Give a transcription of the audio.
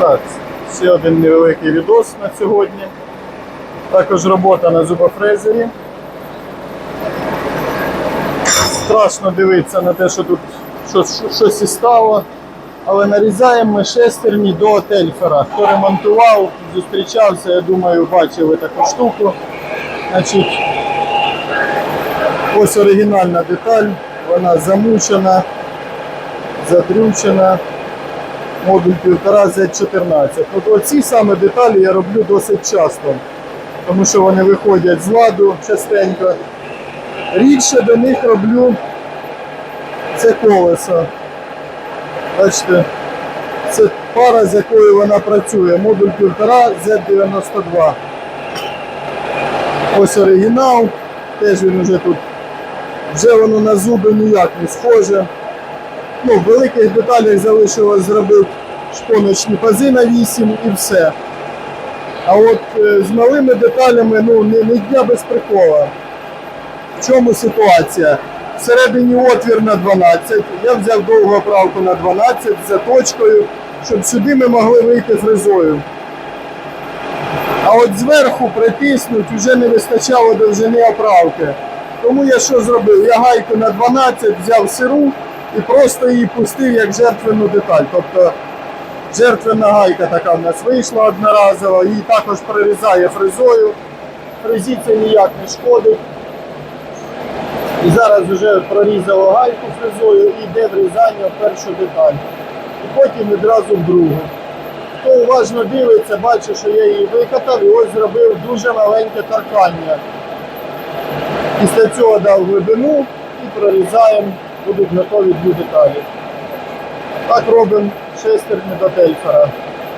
Так, ще один невеликий відос на сьогодні. Також робота на зубофрезері. Страшно дивитися на те, що тут щось, і стало. Але нарізаємо ми шестерні до тельфера. Хто ремонтував, зустрічався, я думаю, бачили таку штуку. Значить, ось оригінальна деталь, вона замучена, задрючена модуль 1,5 Z14. От оці саме деталі я роблю досить часто, тому що вони виходять з ладу частенько. Рідше до них роблю це колесо. Бачите, це пара, з якою вона працює. Модуль 1,5 Z92. Ось оригінал, теж він уже тут. Вже воно на зуби ніяк не схоже. Ну, в великих деталях залишилось зробити шпоночні пази на 8 і все. А от е, з малими деталями ну, не, не дня без прикола. В чому ситуація? Всередині отвір на 12. Я взяв довгу оправку на 12 з заточкою, щоб сюди ми могли вийти фрезою. А от зверху притиснуть вже не вистачало довжини оправки. Тому я що зробив? Я гайку на 12 взяв сиру і просто її пустив як жертвену деталь. Тобто жертвена гайка така в нас вийшла одноразово, її також прорізає фрезою. Фрезі це ніяк не шкодить. І зараз вже прорізало гайку фрезою і йде врізання в першу деталь. І потім відразу в другу. Хто уважно дивиться, бачить, що я її викатав і ось зробив дуже маленьке таркання. Після цього дав глибину і прорізаємо, будуть готові дві деталі. Так робимо шестерні до тельфера.